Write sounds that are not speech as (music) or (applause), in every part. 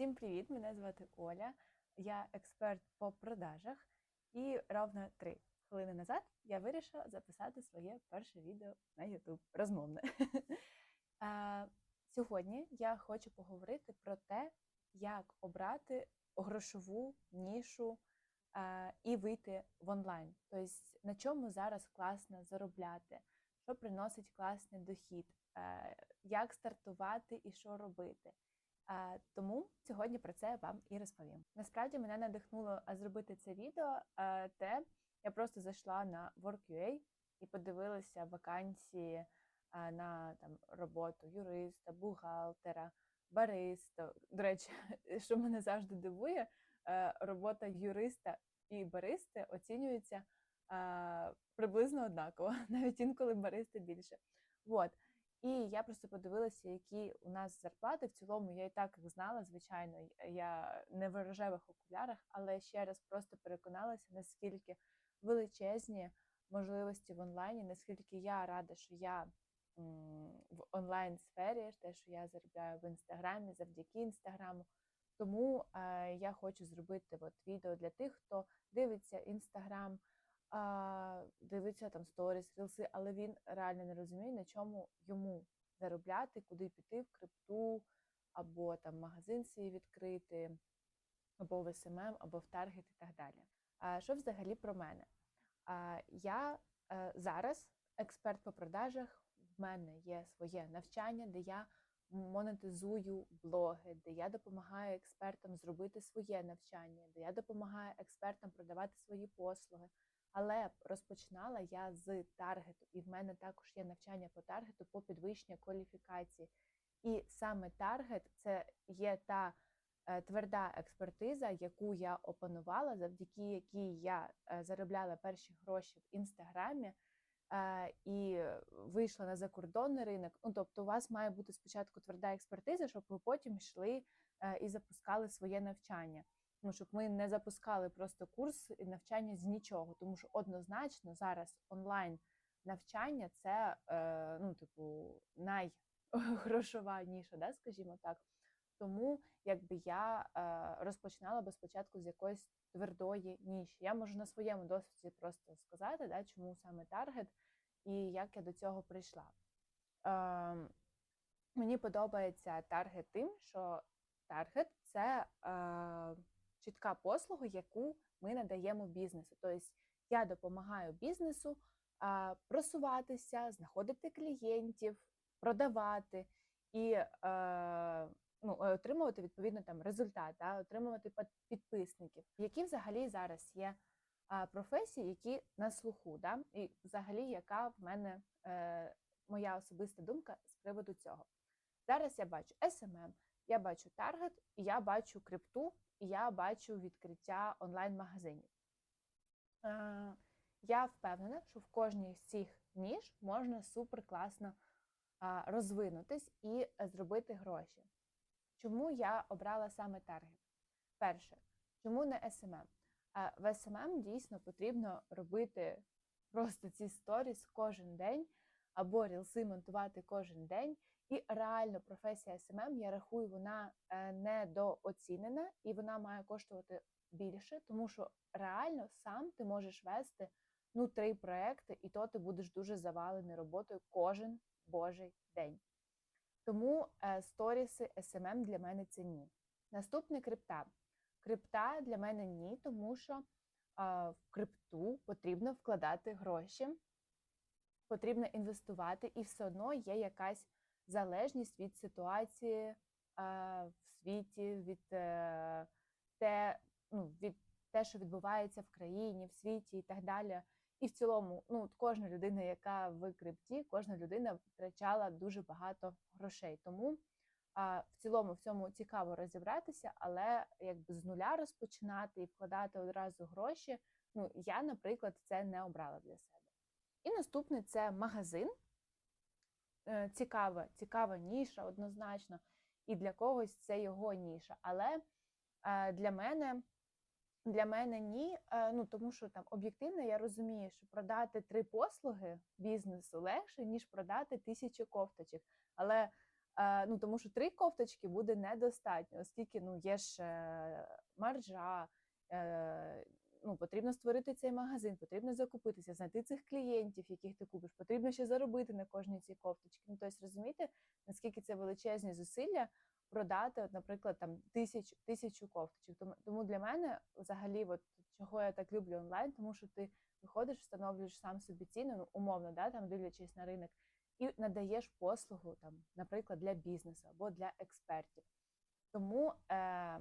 Всім привіт! Мене звати Оля. Я експерт по продажах. І ровно три хвилини назад я вирішила записати своє перше відео на YouTube розмовне. (laughs) Сьогодні я хочу поговорити про те, як обрати грошову нішу і вийти в онлайн. Тобто на чому зараз класно заробляти, що приносить класний дохід, е, як стартувати і що робити. Тому сьогодні про це вам і розповім. Насправді мене надихнуло зробити це відео. Те я просто зайшла на Work.ua і подивилася вакансії на там роботу юриста, бухгалтера, бариста. До речі, (laughs) що мене завжди дивує, е, робота юриста і баристи оцінюється приблизно однаково, (laughs) навіть інколи баристи більше. Вот. І я просто подивилася, які у нас зарплати. В цілому я і так їх знала, звичайно, я не в рожевих окулярах, але ще раз просто переконалася, наскільки величезні можливості в онлайні, наскільки я рада, що я в онлайн сфері, те, що я заробляю в інстаграмі завдяки інстаграму. Тому е, я хочу зробити от відео для тих, хто дивиться інстаграм, а, дивиться там сторіс, рілси, але він реально не розуміє, на чому йому заробляти, куди піти в крипту, або там магазин свій відкрити, або в СММ, або в таргет і так далі. А, що взагалі про мене? А, я е, зараз експерт по продажах. В мене є своє навчання, де я монетизую блоги, де я допомагаю експертам зробити своє навчання, де я допомагаю експертам продавати свої послуги. Але розпочинала я з таргету, і в мене також є навчання по таргету по підвищенню кваліфікації. І саме таргет це є та е, тверда експертиза, яку я опанувала, завдяки якій я е, заробляла перші гроші в інстаграмі е, і вийшла на закордонний ринок. Ну тобто, у вас має бути спочатку тверда експертиза, щоб ви потім йшли і запускали своє навчання. Ну, щоб ми не запускали просто курс і навчання з нічого, тому що однозначно зараз онлайн навчання це е, ну, типу, найгрошова ніша, да, скажімо так. Тому якби я е, розпочинала би спочатку з якоїсь твердої ніші. Я можу на своєму досвіді просто сказати, да, чому саме таргет і як я до цього прийшла. Е, мені подобається таргет тим, що таргет це е, чітка послуга, яку ми надаємо бізнесу. Тобто я допомагаю бізнесу просуватися, знаходити клієнтів, продавати і е, ну, отримувати відповідно там результат, да, отримувати підписників. Які взагалі зараз є професії, які на слуху, да? і взагалі, яка в мене е, моя особиста думка з приводу цього. Зараз я бачу SMM, я бачу таргет, і я бачу крипту, я бачу відкриття онлайн-магазинів. Я впевнена, що в кожній з цих ніж можна супер класно розвинутись і зробити гроші. Чому я обрала саме таргет? Перше, чому не SMM? В SMM дійсно потрібно робити просто ці сторіс кожен день або рілси монтувати кожен день. І реально професія SMM, я рахую, вона е, недооцінена і вона має коштувати більше, тому що реально сам ти можеш вести ну три проекти, і то ти будеш дуже завалений роботою кожен божий день. Тому е, сторіси SMM для мене це ні. Наступне крипта. Крипта для мене ні, тому що в крипту потрібно вкладати гроші, потрібно інвестувати, і все одно є якась залежність від ситуації е, в світі, від е, те, ну, від те, що відбувається в країні, в світі і так далі. І в цілому, ну кожна людина, яка в крипті, кожна людина втрачала дуже багато грошей. Тому а, в цілому в цьому цікаво розібратися, але якби з нуля розпочинати і вкладати одразу гроші. Ну я, наприклад, це не обрала для себе. І наступне це магазин. Е, Цікава, цікава ніша, однозначно. І для когось це його ніша. Але е, для мене для мене ні. Е, Ну тому що там об'єктивно я розумію, що продати три послуги бізнесу легше, ніж продати тисячу кофточок. Але ну тому що три кофточки буде недостатньо, оскільки ну є ж маржа. Ну, потрібно створити цей магазин, потрібно закупитися, знайти цих клієнтів, яких ти купиш, потрібно ще заробити на кожній цій кофточці. Ну, тобто, розумієте, наскільки це величезні зусилля продати, от, наприклад, там тисячу тисячу кофточок. Тому тому для мене взагалі, от чого я так люблю онлайн, тому що ти виходиш, встановлюєш сам собі ціну, ну умовно, да, там дивлячись на ринок, і надаєш послугу, там, наприклад, для бізнесу або для експертів. Тому е,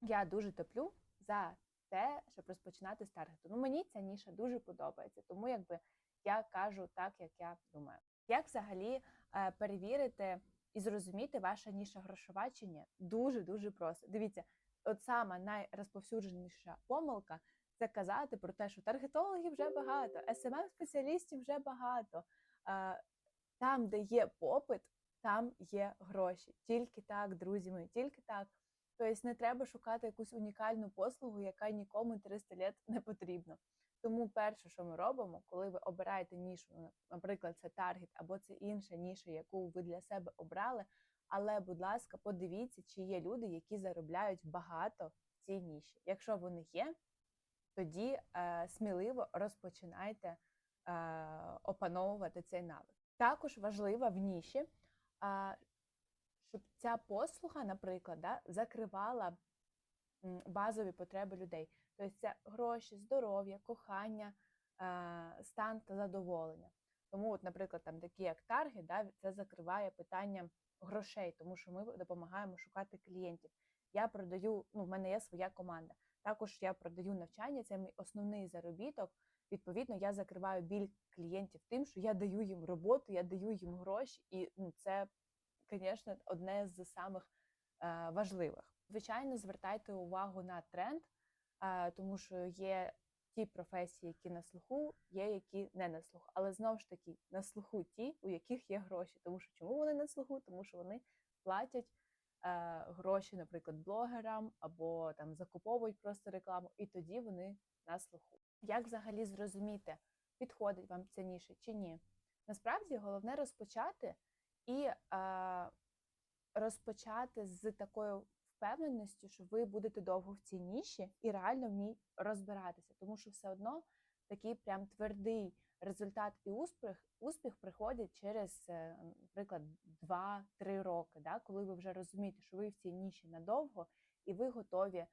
я дуже топлю за те, щоб розпочинати з таргету. Ну мені ця ніша дуже подобається, тому якби я кажу так, як я думаю. Як взагалі е, перевірити і зрозуміти ваша ніша грошова чи ні? Дуже дуже просто. Дивіться, от сама найрозповсюдженіша помилка це казати про те, що таргетологів вже багато, smm спеціалістів вже багато. Е, там, де є попит, там є гроші. Тільки так, друзі мої, тільки так. Тобто не треба шукати якусь унікальну послугу, яка нікому 300 літ не потрібна. Тому перше, що ми робимо, коли ви обираєте нішу, наприклад, це таргет або це інша ніша, яку ви для себе обрали. Але, будь ласка, подивіться, чи є люди, які заробляють багато в цій ніші. Якщо вони є, тоді е, сміливо розпочинайте е, опановувати цей навик. Також важливо в ніші, е, щоб ця послуга, наприклад, да, закривала базові потреби людей. Тобто це гроші, здоров'я, кохання, е, стан та задоволення. Тому, от, наприклад, там такі як тарги, да, це закриває питання грошей, тому що ми допомагаємо шукати клієнтів. Я продаю, ну, в мене є своя команда. Також я продаю навчання, це мій основний заробіток. Відповідно, я закриваю біль клієнтів тим, що я даю їм роботу, я даю їм гроші, і ну, це звісно, одне з самих е, важливих. Звичайно, звертайте увагу на тренд, е, тому що є ті професії, які на слуху, є які не на слуху. Але знову ж таки на слуху ті, у яких є гроші. Тому що чому вони на слуху? Тому що вони платять е, гроші, наприклад, блогерам або там закуповують просто рекламу, і тоді вони на слуху. Як взагалі зрозуміти, підходить вам ця ніша чи ні? Насправді головне розпочати і е, розпочати з такою впевненістю, що ви будете довго в цій ніші і реально в ній розбиратися, тому що все одно такий прям твердий результат і успіх успіх приходить через, е, наприклад, 2-3 роки, да, коли ви вже розумієте, що ви в цій ніші надовго і ви готові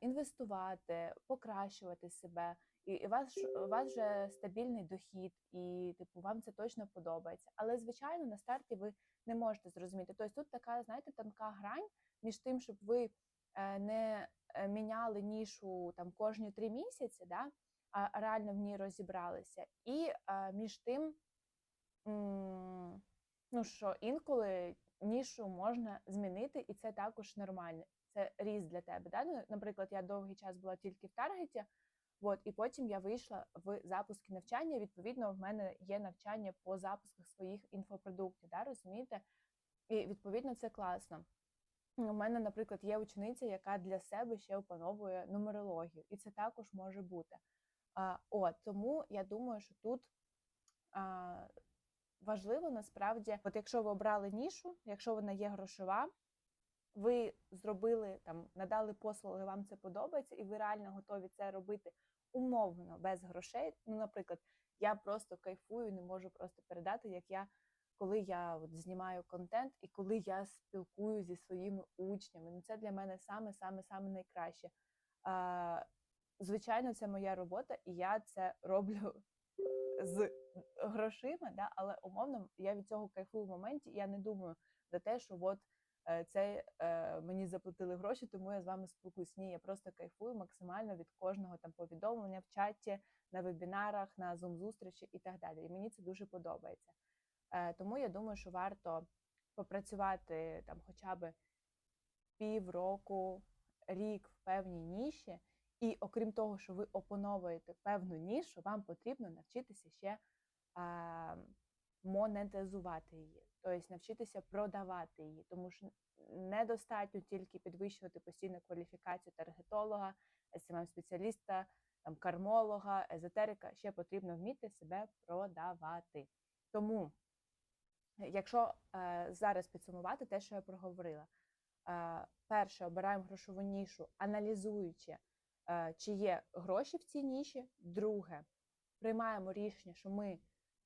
інвестувати, покращувати себе і вас у вас вже стабільний дохід, і типу вам це точно подобається. Але звичайно на старті ви не можете зрозуміти. Тобто тут така, знаєте, тонка грань між тим, щоб ви е, не е, міняли нішу там кожні три місяці, да, а реально в ній розібралися, і е, між тим, ну що інколи нішу можна змінити, і це також нормально. Це ріст для тебе. Да? Ну, Наприклад, я довгий час була тільки в таргеті. От, і потім я вийшла в запуски навчання. Відповідно, в мене є навчання по запусках своїх інфопродуктів. Да, розумієте? І відповідно це класно. У мене, наприклад, є учениця, яка для себе ще опановує нумерологію, і це також може бути. А, От тому я думаю, що тут а, важливо насправді, от якщо ви обрали нішу, якщо вона є грошова, ви зробили там, надали послуги, вам це подобається, і ви реально готові це робити умовно без грошей. Ну, наприклад, я просто кайфую, не можу просто передати, як я. Коли я от знімаю контент і коли я спілкую зі своїми учнями, ну це для мене саме-саме-саме найкраще. А, Звичайно, це моя робота, і я це роблю з грошима, да, але умовно я від цього кайфую в моменті. І я не думаю за те, що от це е, мені заплатили гроші, тому я з вами спілкуюсь. Ні, я просто кайфую максимально від кожного там повідомлення в чаті, на вебінарах, на зум-зустрічі і так далі. І мені це дуже подобається. Е, тому я думаю, що варто попрацювати там хоча б півроку, рік в певній ніші. І окрім того, що ви опановуєте певну нішу, вам потрібно навчитися ще а, монетизувати її тобто навчитися продавати її, тому що недостатньо тільки підвищувати постійну кваліфікацію таргетолога, смм спеціаліста там кармолога, езотерика. Ще потрібно вміти себе продавати. Тому Якщо е, зараз підсумувати те, що я проговорила, е, перше, обираємо грошову нішу, аналізуючи, е, чи є гроші в цій ніші. Друге, приймаємо рішення, що ми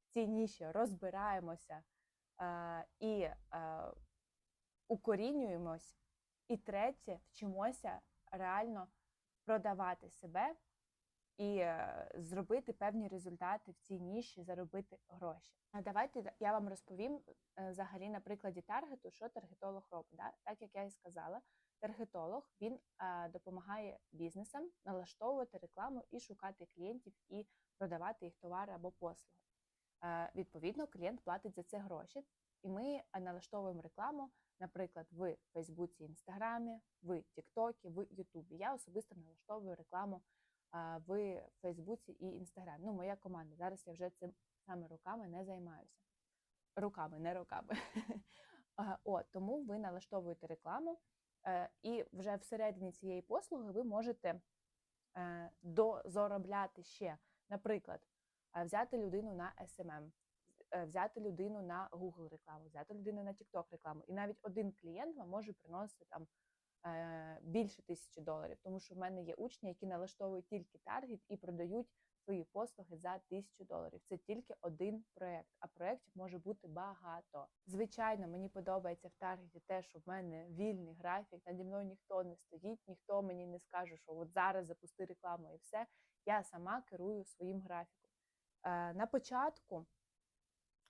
в цій ніші розбираємося е, і е, укорінюємось. І третє, вчимося реально продавати себе і е, зробити певні результати в цій ніші, заробити гроші. А давайте я вам розповім е, взагалі на прикладі таргету, що таргетолог робить. Да? Так як я і сказала, таргетолог він е, допомагає бізнесам налаштовувати рекламу і шукати клієнтів і продавати їх товари або послуги. Е, відповідно, клієнт платить за це гроші, і ми налаштовуємо рекламу, наприклад, в Фейсбуці, Інстаграмі, в Тіктокі, в Ютубі. Я особисто налаштовую рекламу в Фейсбуці і Інстаграмі. Ну, моя команда. Зараз я вже цим саме руками не займаюся. Руками, не руками. (laughs) От, тому ви налаштовуєте рекламу, е, і вже всередині цієї послуги ви можете е, дозаробляти ще, наприклад, е, взяти людину на SMM, е, взяти людину на Google рекламу, взяти людину на TikTok рекламу. І навіть один клієнт вам може приносити там е, більше тисячі доларів, тому що в мене є учні, які налаштовують тільки таргет і продають свої послуги за тисячу доларів. Це тільки один проект, а проєктів може бути багато. Звичайно, мені подобається в таргеті те, що в мене вільний графік, наді мною ніхто не стоїть, ніхто мені не скаже, що от зараз запусти рекламу і все. Я сама керую своїм графіком. Е, на початку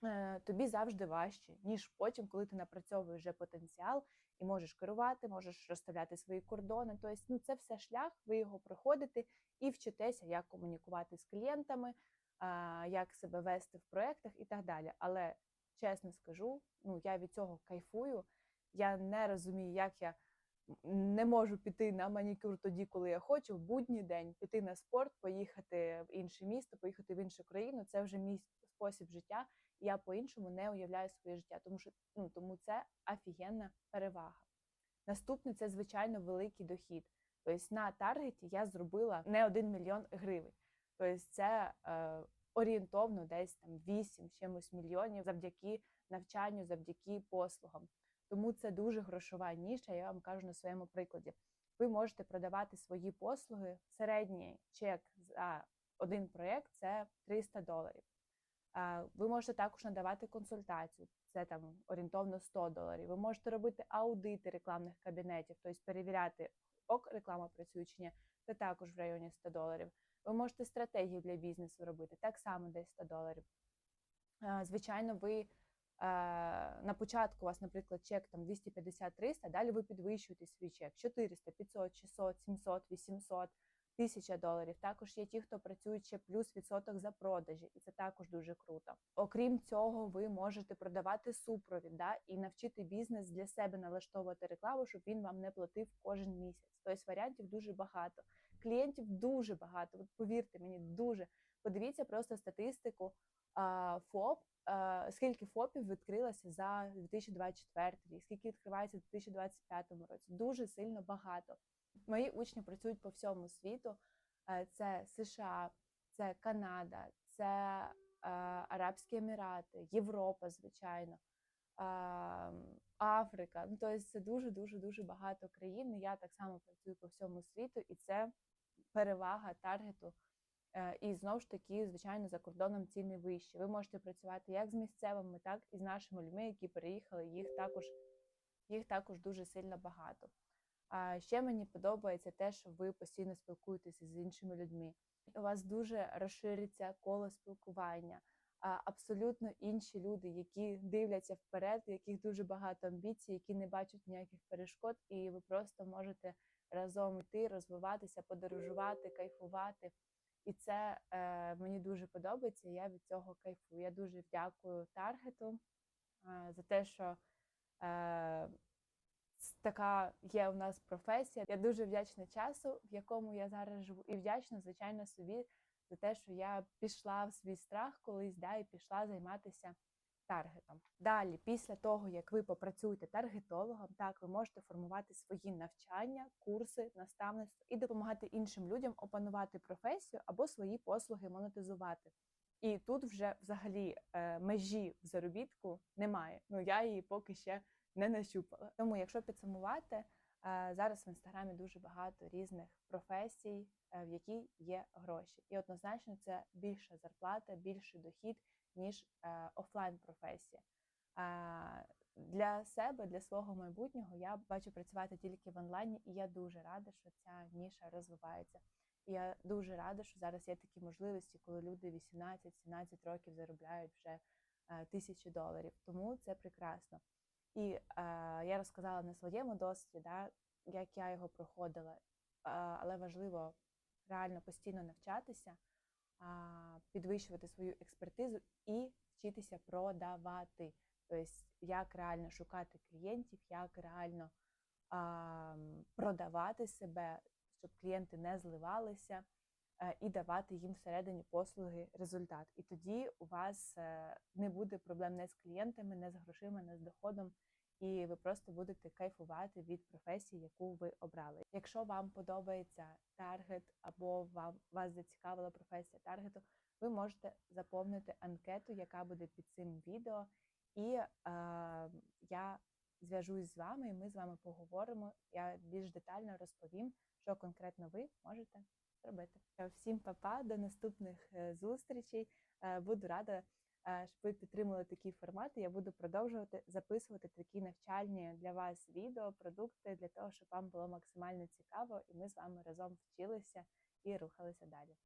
е, тобі завжди важче, ніж потім, коли ти напрацьовуєш вже потенціал і можеш керувати, можеш розставляти свої кордони. Тобто, ну це все шлях, ви його проходите і вчитеся, як комунікувати з клієнтами, як себе вести в проєктах і так далі. Але чесно скажу, ну я від цього кайфую. Я не розумію, як я не можу піти на манікюр тоді, коли я хочу, в будній день піти на спорт, поїхати в інше місто, поїхати в іншу країну. Це вже мій спосіб життя. Я по-іншому не уявляю своє життя, тому що ну тому це офігенна перевага. Наступне це звичайно великий дохід. Тобто на таргеті я зробила не один мільйон гривень. Тобто це е, орієнтовно десь там 8 чимось мільйонів завдяки навчанню, завдяки послугам. Тому це дуже грошова ніша, я вам кажу на своєму прикладі. Ви можете продавати свої послуги. Середній чек за один проєкт це 300 доларів. Ви можете також надавати консультацію, це там орієнтовно 100 доларів. Ви можете робити аудити рекламних кабінетів, тобто перевіряти, ок, реклама працює чи ні, це також в районі 100 доларів. Ви можете стратегію для бізнесу робити, так само десь 100 доларів. Звичайно, ви на початку у вас, наприклад, чек там 250-300, далі ви підвищуєте свій чек 400, 500, 600, 700, 800, 1000 доларів. Також є ті, хто працюють ще плюс відсоток за продажі, і це також дуже круто. Окрім цього, ви можете продавати супровід да, і навчити бізнес для себе налаштовувати рекламу, щоб він вам не платив кожен місяць. Тобто варіантів дуже багато. Клієнтів дуже багато. От повірте мені, дуже подивіться просто статистику ФОП скільки ФОПів відкрилося за 2024 рік, скільки відкривається в 2025 році. Дуже сильно багато. Мої учні працюють по всьому світу. Е, це США, це Канада, це е, Арабські Емірати, Європа, звичайно, Африка. Ну, тобто це дуже дуже дуже багато країн. Я так само працюю по всьому світу, і це перевага таргету. Е, і знову ж таки, звичайно, за кордоном ціни вищі. Ви можете працювати як з місцевими, так і з нашими людьми, які переїхали. Їх також їх також дуже сильно багато. А ще мені подобається те, що ви постійно спілкуєтеся з іншими людьми. У вас дуже розшириться коло спілкування. Абсолютно інші люди, які дивляться вперед, яких дуже багато амбіцій, які не бачать ніяких перешкод, і ви просто можете разом йти, розвиватися, подорожувати, кайфувати. І це е, мені дуже подобається. Я від цього кайфую. Я дуже дякую таргету е, за те, що е, така є у нас професія. Я дуже вдячна часу, в якому я зараз живу, і вдячна, звичайно, собі за те, що я пішла в свій страх колись, да, і пішла займатися таргетом. Далі, після того, як ви попрацюєте таргетологом, так ви можете формувати свої навчання, курси, наставництво і допомагати іншим людям опанувати професію або свої послуги монетизувати. І тут вже взагалі е, межі в заробітку немає. Ну я її поки ще не нащупала. Тому, якщо підсумувати, е, зараз в інстаграмі дуже багато різних професій, е, в які є гроші, і однозначно це більша зарплата, більший дохід ніж е, офлайн професія. Для себе, для свого майбутнього, я бачу працювати тільки в онлайні, і я дуже рада, що ця ніша розвивається. І я дуже рада, що зараз є такі можливості, коли люди 18-17 років заробляють вже е, тисячі доларів. Тому це прекрасно. І е, я розказала на своєму досвіді, да, як я його проходила, е, але важливо реально постійно навчатися, підвищувати свою експертизу і вчитися продавати. Тобто, як реально шукати клієнтів, як реально а, продавати себе, щоб клієнти не зливалися, е, і давати їм всередині послуги результат. І тоді у вас е, не буде проблем не з клієнтами, не з грошима, не з доходом, і ви просто будете кайфувати від професії, яку ви обрали. Якщо вам подобається таргет або вам вас зацікавила професія таргету, ви можете заповнити анкету, яка буде під цим відео. І е, я зв'яжусь з вами, і ми з вами поговоримо. Я більш детально розповім, що конкретно ви можете зробити. Всім па-па, до наступних е, зустрічей. Е, буду рада, щоб ви підтримали такі формати. Я буду продовжувати записувати такі навчальні для вас відео, продукти для того, щоб вам було максимально цікаво, і ми з вами разом вчилися і рухалися далі.